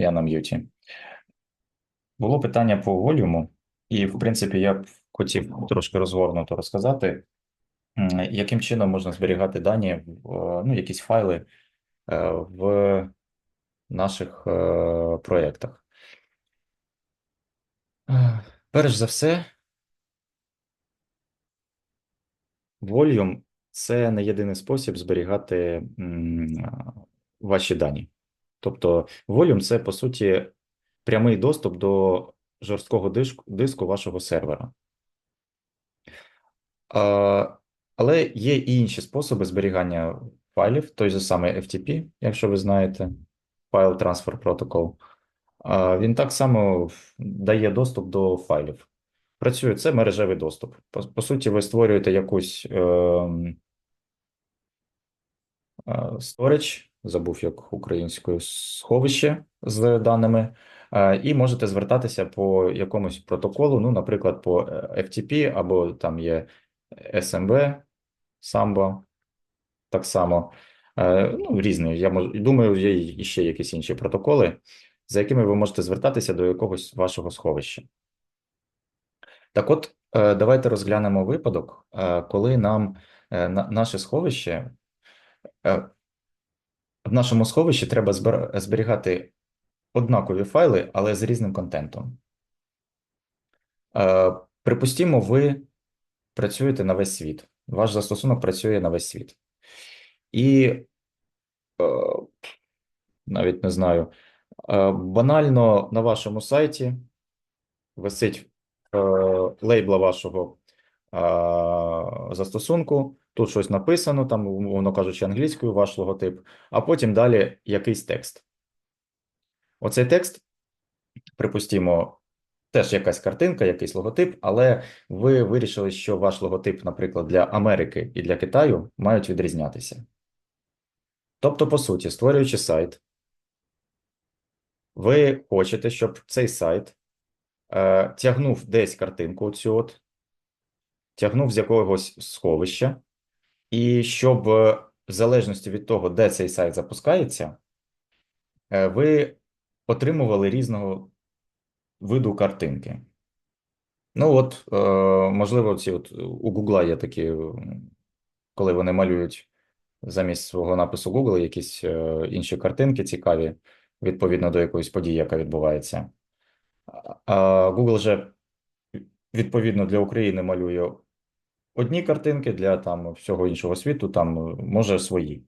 Я на м'юті. Було питання по волюму, і, в принципі, я б хотів трошки розгорнуто розказати, яким чином можна зберігати дані, е, ну, якісь файли е, в наших е, проєктах. Перш за все, Volume – це не єдиний спосіб зберігати ваші дані. Тобто, Volume – це, по суті, прямий доступ до жорсткого диску, вашого сервера. Але є і інші способи зберігання файлів, той же самий FTP, якщо ви знаєте, File Transfer Protocol. Він так само дає доступ до файлів. Працює це мережевий доступ. По, по суті, ви створюєте якусь ем, е, storage, забув як українською сховище з даними, е, і можете звертатися по якомусь протоколу, ну, наприклад, по е, FTP, або там є SMB, Samba, так само. Е, Ну, різні. Я можу, думаю, є ще якісь інші протоколи, за якими ви можете звертатися до якогось вашого сховища. Так от, е, давайте розглянемо випадок, е, коли нам е, наше сховище, е, в нашому сховищі треба зберігати однакові файли, але з різним контентом. Е, Припустімо, ви працюєте на весь світ. Ваш застосунок працює на весь світ. І е, навіть не знаю, е, банально на вашому сайті висить лейбла вашого застосунку, тут щось написано, там, умовно кажучи, англійською, ваш логотип, а потім далі якийсь текст. Оцей текст, припустімо, теж якась картинка, якийсь логотип, але ви вирішили, що ваш логотип, наприклад, для Америки і для Китаю мають відрізнятися. Тобто, по суті, створюючи сайт, ви хочете, щоб цей сайт е, тягнув десь картинку, оцю от, тягнув з якогось сховища, і щоб е, в залежності від того, де цей сайт запускається, е, ви отримували різного виду картинки. Ну, от, е, можливо, ці от у Гугла є такі, коли вони малюють замість свого напису Google якісь інші картинки цікаві, відповідно до якоїсь події, яка відбувається. А Google же відповідно для України малює одні картинки, для там всього іншого світу там може свої.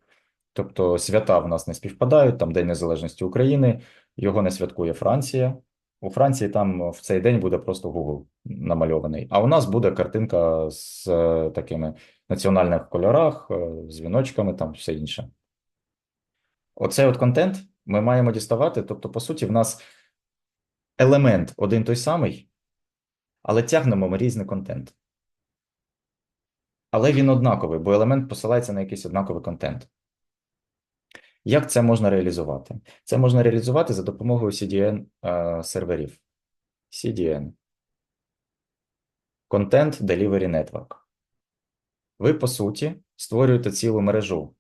Тобто свята в нас не співпадають, там День Незалежності України, його не святкує Франція. У Франції там в цей день буде просто Google намальований. А у нас буде картинка з е, такими національних кольорах, е, з віночками, там все інше. Оцей от контент ми маємо діставати. Тобто, по суті, в нас елемент один той самий, але тягнемо ми різний контент. Але він однаковий, бо елемент посилається на якийсь однаковий контент. Як це можна реалізувати? Це можна реалізувати за допомогою CDN е, серверів. CDN. Content Delivery Network. Ви, по суті, створюєте цілу мережу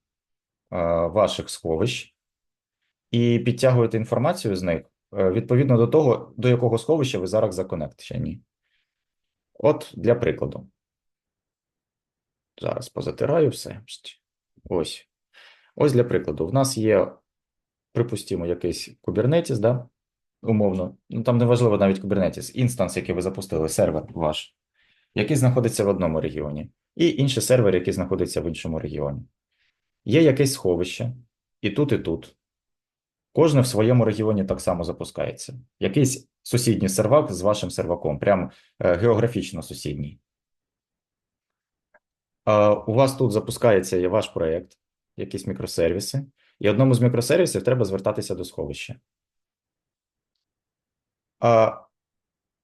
е, ваших сховищ і підтягуєте інформацію з них е, відповідно до того, до якого сховища ви зараз законектені. От для прикладу. Зараз позатираю все. Ось. Ось для прикладу. В нас є, припустимо, якийсь Kubernetes, да? умовно. Ну там не важливо навіть Kubernetes, інстанс, який ви запустили, сервер ваш, який знаходиться в одному регіоні, і інший сервер, який знаходиться в іншому регіоні. Є якесь сховище, і тут, і тут. Кожне в своєму регіоні так само запускається. Якийсь сусідній сервак з вашим серваком, прям е, географічно сусідній. У вас тут запускається ваш проєкт, якісь мікросервіси, і одному з мікросервісів треба звертатися до сховища. А,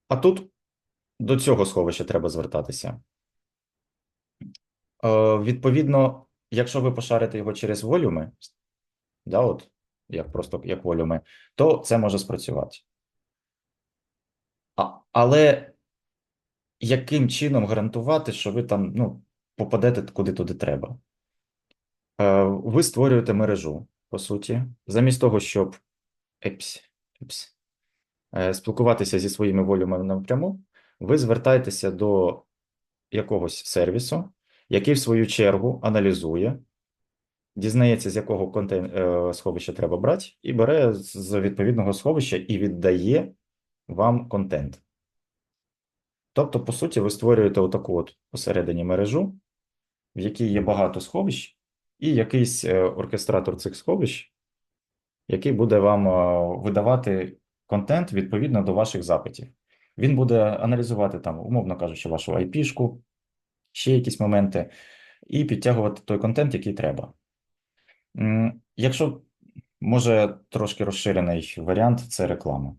а тут до цього сховища треба звертатися. Е, Відповідно, якщо ви пошарите його через волюми, да, от, як просто як волюми, то це може спрацювати. А, але яким чином гарантувати, що ви там ну, попадете куди туди треба? Е, Ви створюєте мережу, по суті, замість того, щоб епс, упс, е, спілкуватися зі своїми волюмами напряму, ви звертаєтеся до якогось сервісу, який в свою чергу аналізує, дізнається, з якого контейн... е, сховища треба брати, і бере з відповідного сховища і віддає вам контент. Тобто, по суті, ви створюєте отаку от посередині мережу, в якій є багато сховищ, і якийсь е, оркестратор цих сховищ, який буде вам е, видавати контент відповідно до ваших запитів. Він буде аналізувати там, умовно кажучи, вашу IP-шку, ще якісь моменти, і підтягувати той контент, який треба. Якщо може трошки розширений варіант, це реклама.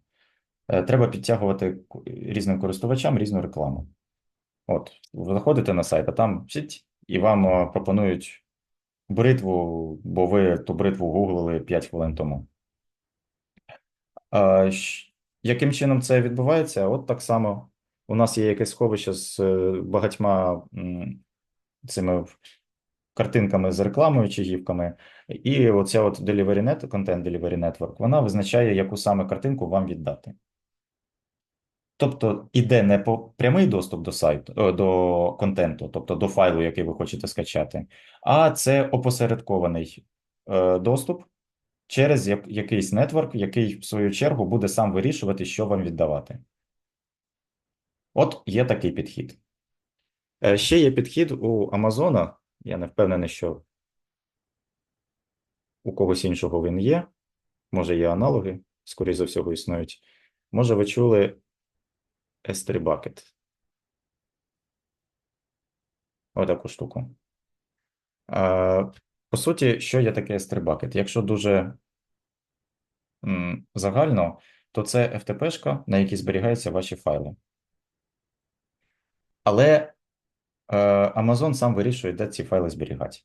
Е, Треба підтягувати різним користувачам різну рекламу. От, ви заходите на сайт, а там сіть, і вам е, пропонують бритву, бо ви ту бритву гуглили 5 хвилин тому. А, яким чином це відбувається? От так само у нас є якесь сховище з е, багатьма цими картинками з рекламою чи гівками, і оця от Delivery Net, Content Delivery Network, вона визначає, яку саме картинку вам віддати. Тобто іде не по прямий доступ до сайту, до контенту, тобто до файлу, який ви хочете скачати, а це опосередкований е, доступ через як- якийсь нетворк, який в свою чергу буде сам вирішувати, що вам віддавати. От є такий підхід. Е, Ще є підхід у Амазона. Я не впевнений, що у когось іншого він є. Може, є аналоги, скоріше за всього, існують. Може, ви чули S3 Bucket. Отаку штуку. По суті, що є таке S3 Bucket? Якщо дуже загально, то це FTP-шка, на якій зберігаються ваші файли. Але е, Amazon сам вирішує, де ці файли зберігати.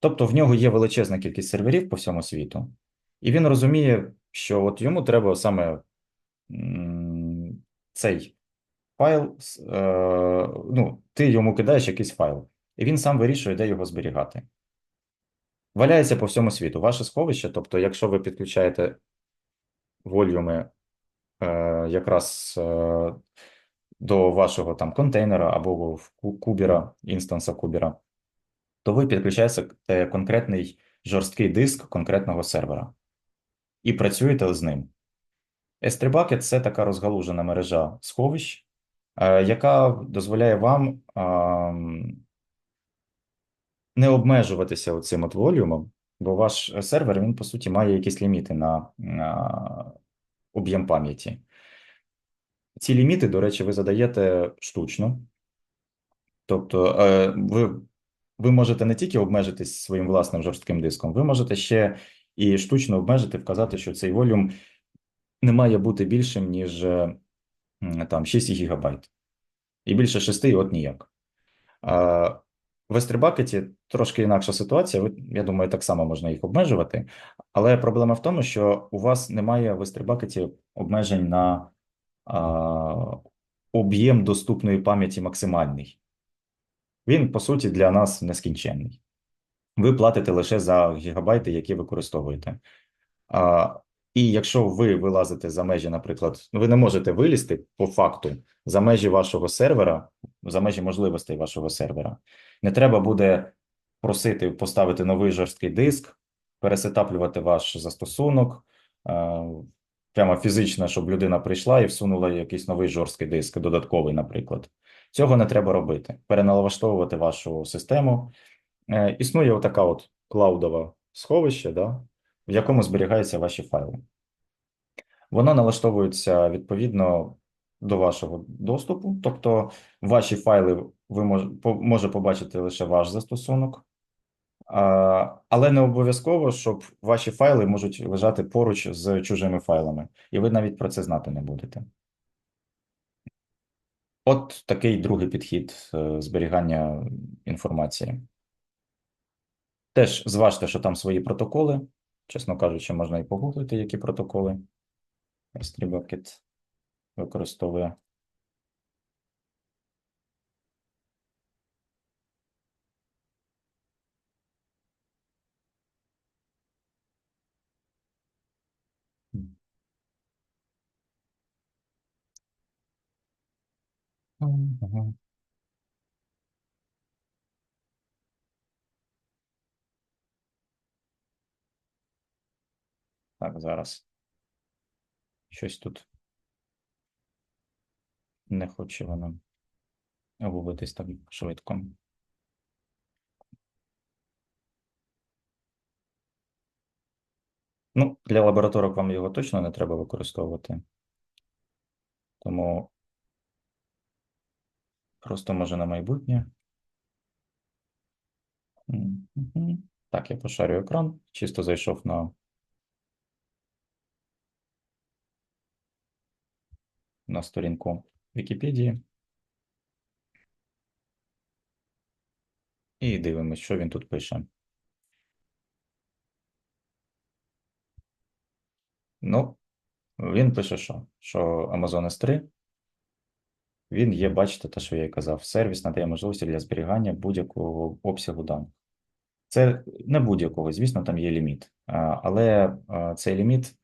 Тобто в нього є величезна кількість серверів по всьому світу, і він розуміє, що от йому треба саме цей файл, е, ну, ти йому кидаєш якийсь файл, і він сам вирішує, де його зберігати. Валяється по всьому світу. Ваше сховище, тобто, якщо ви підключаєте волюми е, якраз е, до вашого там контейнера або кубера, інстанса кубера, то ви підключаєте конкретний жорсткий диск конкретного сервера і працюєте з ним. S3 Bucket – це така розгалужена мережа сховищ, е, яка дозволяє вам не обмежуватися цим от волюмом, бо ваш сервер, він, по суті, має якісь ліміти на, на об'єм пам'яті. Ці ліміти, до речі, ви задаєте штучно. Тобто, е, ви, ви можете не тільки обмежитись своїм власним жорстким диском, ви можете ще і штучно обмежити, вказати, що цей волюм не має бути більшим, ніж е, там 6 гігабайт. І більше 6 от ніяк. А в S3 трошки інакша ситуація. Я думаю, так само можна їх обмежувати. Але проблема в тому, що у вас немає в S3 обмежень на об'єм доступної пам'яті максимальний. Він, по суті, для нас нескінченний. Ви платите лише за гігабайти, які використовуєте. А, і якщо ви вилазите за межі, наприклад, ну, ви не можете вилізти по факту за межі вашого сервера, за межі можливостей вашого сервера, не треба буде просити поставити новий жорсткий диск, пересетаплювати ваш застосунок, е, прямо фізично, щоб людина прийшла і всунула якийсь новий жорсткий диск, додатковий, наприклад. Цього не треба робити. Переналаштовувати вашу систему. Е, Існує отака от клаудове сховище, да, в якому зберігаються ваші файли. Воно налаштовується відповідно до вашого доступу, тобто ваші файли ви мож, може побачити лише ваш застосунок, а, але не обов'язково, щоб ваші файли можуть лежати поруч з чужими файлами, і ви навіть про це знати не будете. От такий другий підхід е, зберігання інформації. Теж зважте, що там свої протоколи. Чесно кажучи, можна і погуглити, які протоколи S3 Bucket використовує. Mm-hmm. Зараз. Щось тут не хоче воно губитись так швидко. Ну, для лабораторок вам його точно не треба використовувати. Тому просто може на майбутнє. Так, я пошарю екран, чисто зайшов на, на сторінку Вікіпедії. І дивимось, що він тут пише. Ну, він пише, що? Що Amazon S3, він є, бачите, те, що я казав, сервіс надає можливості для зберігання будь-якого обсягу даних. Це не будь-якого, звісно, там є ліміт, але цей ліміт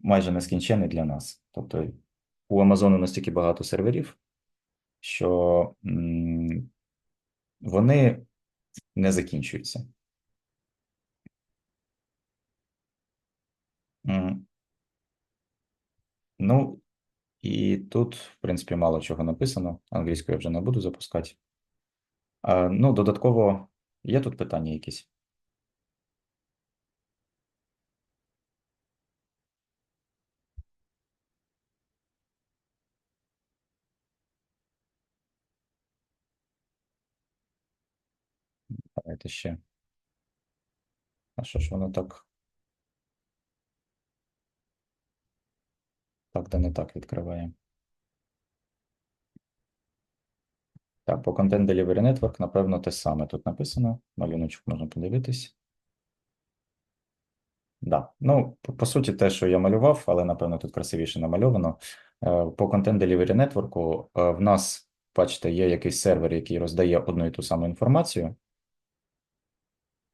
майже нескінчений для нас. Тобто у Амазону настільки багато серверів, що вони не закінчуються. Ну, і тут, в принципі, мало чого написано. Англійською я вже не буду запускати. Ну, додатково, є тут питання якісь? Давайте ще. А що ж воно так? Так, да не так відкриває. Так, по Content Delivery Network, напевно, те саме тут написано. Малюночок можна подивитись. Да. Ну, по, по суті, те, що я малював, але напевно тут красивіше намальовано. Е, По Content Delivery Network е, в нас, бачите, є якийсь сервер, який роздає одну і ту саму інформацію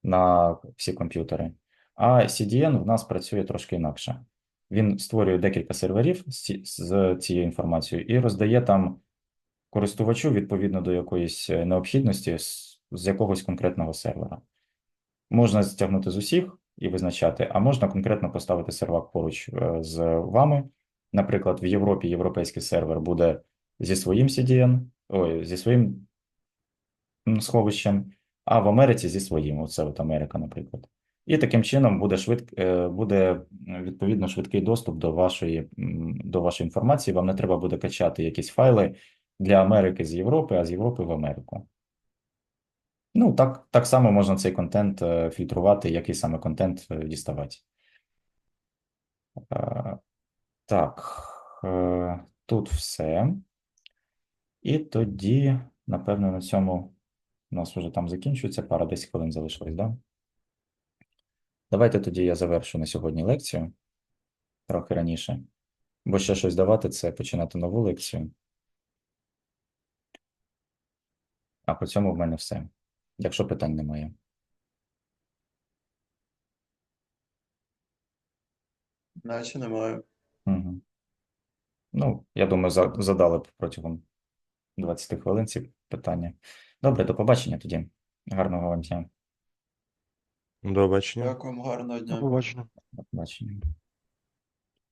на всі комп'ютери. А CDN в нас працює трошки інакше. Він створює декілька серверів з, цією інформацією і роздає там користувачу відповідно до якоїсь е, необхідності з, якогось конкретного сервера. Можна стягнути з усіх і визначати, а можна конкретно поставити сервак поруч е, з вами. Наприклад, в Європі європейський сервер буде зі своїм CDN, ой, зі своїм сховищем, а в Америці зі своїм. Оце от Америка, наприклад. І таким чином буде швид, е, буде відповідно швидкий доступ до вашої, до вашої інформації. Вам не треба буде качати якісь файли для Америки з Європи, а з Європи в Америку. Ну, так, так само можна цей контент е, фільтрувати, який саме контент е, діставати. Так, тут все. І тоді, напевно, на цьому у нас вже там закінчується, пара 10 хвилин залишилось, да? Давайте тоді я завершу на сьогодні лекцію трохи раніше. Бо ще щось давати це починати нову лекцію. А по цьому в мене все. Якщо питань немає. Наче немає. Угу. Ну, я думаю, задали б протягом 20 хвилин ці питання. Добре, до побачення тоді. Гарного вам дня. До побачення. Дякую, гарного До дня. побачення. До побачення.